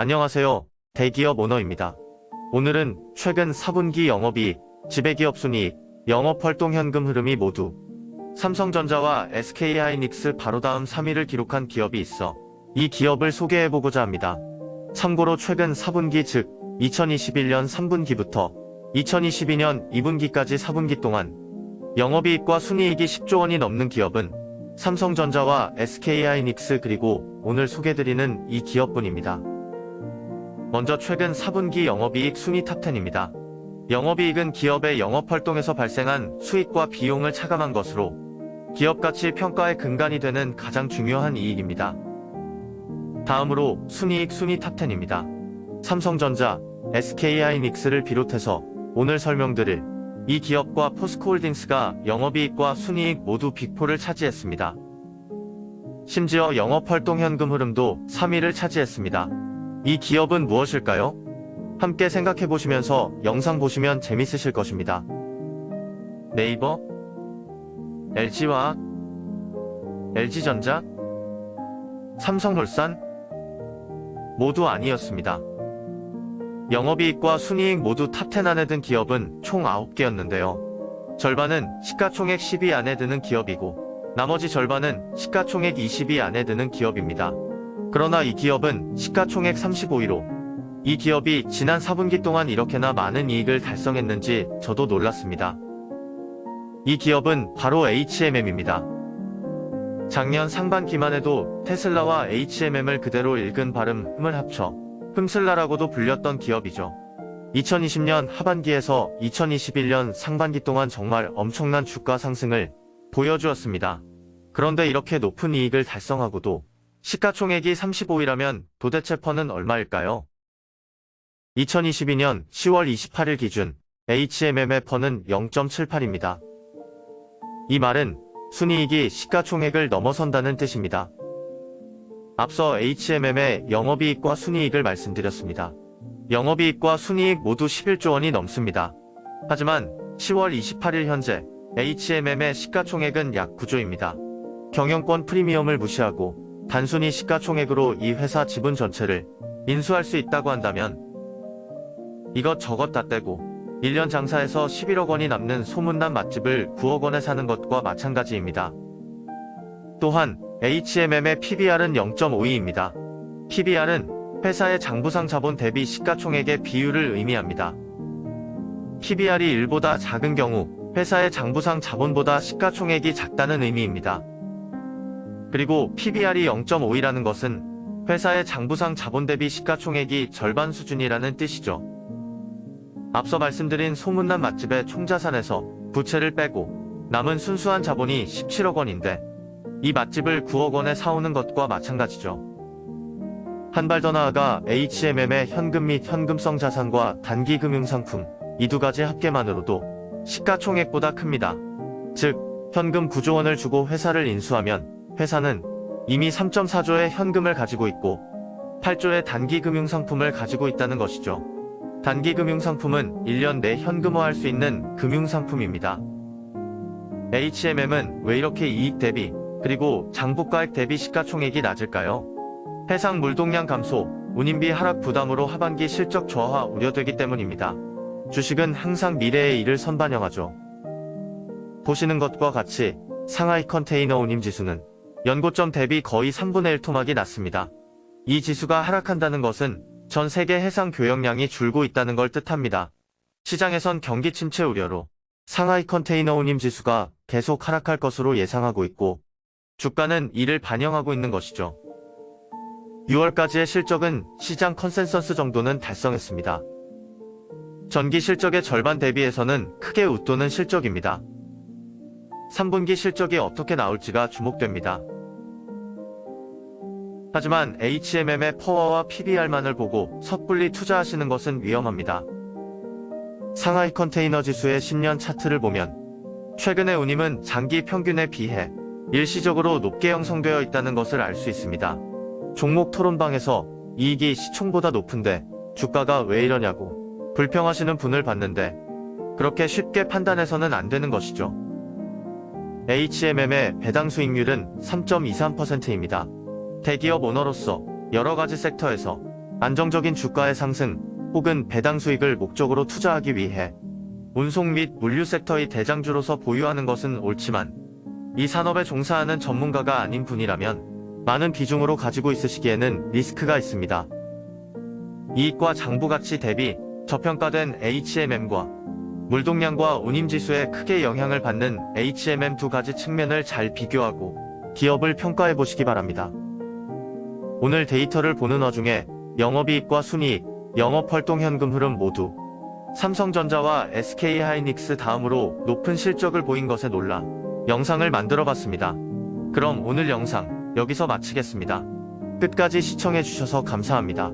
안녕하세요. 대기업 오너입니다. 오늘은 최근 4분기 영업이익, 지배기업 순이익, 영업활동 현금 흐름이 모두 삼성전자와 SK하이닉스 바로 다음 3위를 기록한 기업이 있어 이 기업을 소개해보고자 합니다. 참고로 최근 4분기 즉 2021년 3분기부터 2022년 2분기까지 4분기 동안 영업이익과 순이익이 10조 원이 넘는 기업은 삼성전자와 SK하이닉스 그리고 오늘 소개드리는 이 기업뿐입니다. 먼저 최근 4분기 영업이익 순위 탑10입니다. 영업이익은 기업의 영업활동에서 발생한 수익과 비용을 차감한 것으로 기업 가치 평가의 근간이 되는 가장 중요한 이익입니다. 다음으로 순이익 순위 탑10입니다. 삼성전자, SK하이닉스를 비롯해서 오늘 설명드릴 이 기업과 포스코홀딩스가 영업이익과 순이익 모두 빅4를 차지했습니다. 심지어 영업활동 현금 흐름도 3위를 차지했습니다. 이 기업은 무엇일까요? 함께 생각해 보시면서 영상 보시면 재밌으실 것입니다. 네이버, LG화학, LG전자, 삼성물산 모두 아니었습니다. 영업이익과 순이익 모두 탑10 안에 든 기업은 총 9개였는데요. 절반은 시가총액 10위 안에 드는 기업이고 나머지 절반은 시가총액 20위 안에 드는 기업입니다. 그러나 이 기업은 시가총액 35위로 이 기업이 지난 4분기 동안 이렇게나 많은 이익을 달성했는지 저도 놀랐습니다. 이 기업은 바로 HMM입니다. 작년 상반기만 해도 테슬라와 HMM을 그대로 읽은 발음을 합쳐 흠슬라라고도 불렸던 기업이죠. 2020년 하반기에서 2021년 상반기 동안 정말 엄청난 주가 상승을 보여주었습니다. 그런데 이렇게 높은 이익을 달성하고도 시가총액이 35위라면 도대체 퍼는 얼마일까요? 2022년 10월 28일 기준 HMM의 퍼는 0.78입니다. 이 말은 순이익이 시가총액을 넘어선다는 뜻입니다. 앞서 HMM의 영업이익과 순이익을 말씀드렸습니다. 영업이익과 순이익 모두 11조 원이 넘습니다. 하지만 10월 28일 현재 HMM의 시가총액은 약 9조입니다. 경영권 프리미엄을 무시하고 단순히 시가총액으로 이 회사 지분 전체를 인수할 수 있다고 한다면 이것 저것 다 떼고 1년 장사에서 11억 원이 남는 소문난 맛집을 9억 원에 사는 것과 마찬가지입니다. 또한 HMM의 PBR은 0.52입니다. PBR은 회사의 장부상 자본 대비 시가총액의 비율을 의미합니다. PBR이 1보다 작은 경우 회사의 장부상 자본보다 시가총액이 작다는 의미입니다. 그리고 PBR이 0.5이라는 것은 회사의 장부상 자본 대비 시가총액이 절반 수준이라는 뜻이죠. 앞서 말씀드린 소문난 맛집의 총자산에서 부채를 빼고 남은 순수한 자본이 17억 원인데 이 맛집을 9억 원에 사오는 것과 마찬가지죠. 한 발 더 나아가 HMM의 현금 및 현금성 자산과 단기 금융상품 이 두 가지 합계만으로도 시가총액보다 큽니다. 즉, 현금 9조 원을 주고 회사를 인수하면 회사는 이미 3.4조의 현금을 가지고 있고 8조의 단기 금융 상품을 가지고 있다는 것이죠. 단기 금융 상품은 1년 내 현금화할 수 있는 금융 상품입니다. HMM은 왜 이렇게 이익 대비 그리고 장부가액 대비 시가총액이 낮을까요? 해상 물동량 감소, 운임비 하락 부담으로 하반기 실적 저하 우려되기 때문입니다. 주식은 항상 미래의 일을 선반영하죠. 보시는 것과 같이 상하이 컨테이너 운임 지수는 연고점 대비 거의 3분의 1 토막이 났습니다. 이 지수가 하락한다는 것은 전 세계 해상 교역량이 줄고 있다는 걸 뜻합니다. 시장에선 경기 침체 우려로 상하이 컨테이너 운임 지수가 계속 하락할 것으로 예상하고 있고 주가는 이를 반영하고 있는 것이죠. 6월까지의 실적은 시장 컨센서스 정도는 달성했습니다. 전기 실적의 절반 대비해서는 크게 웃도는 실적입니다. 3분기 실적이 어떻게 나올지가 주목됩니다. 하지만 HMM의 퍼와와 PBR만을 보고 섣불리 투자하시는 것은 위험합니다. 상하이 컨테이너 지수의 10년 차트를 보면 최근의 운임은 장기 평균에 비해 일시적으로 높게 형성되어 있다는 것을 알 수 있습니다. 종목 토론방에서 이익이 시총보다 높은데 주가가 왜 이러냐고 불평하시는 분을 봤는데 그렇게 쉽게 판단해서는 안 되는 것이죠. HMM의 배당 수익률은 3.23%입니다. 대기업 오너로서 여러 가지 섹터에서 안정적인 주가의 상승 혹은 배당 수익을 목적으로 투자하기 위해 운송 및 물류 섹터의 대장주로서 보유하는 것은 옳지만 이 산업에 종사하는 전문가가 아닌 분이라면 많은 비중으로 가지고 있으시기에는 리스크가 있습니다. 이익과 장부 가치 대비 저평가된 HMM과 물동량과 운임지수에 크게 영향을 받는 HMM 두 가지 측면을 잘 비교하고 기업을 평가해 보시기 바랍니다. 오늘 데이터를 보는 와중에 영업이익과 순이익, 영업활동 현금 흐름 모두 삼성전자와 SK하이닉스 다음으로 높은 실적을 보인 것에 놀라 영상을 만들어 봤습니다. 그럼 오늘 영상 여기서 마치겠습니다. 끝까지 시청해 주셔서 감사합니다.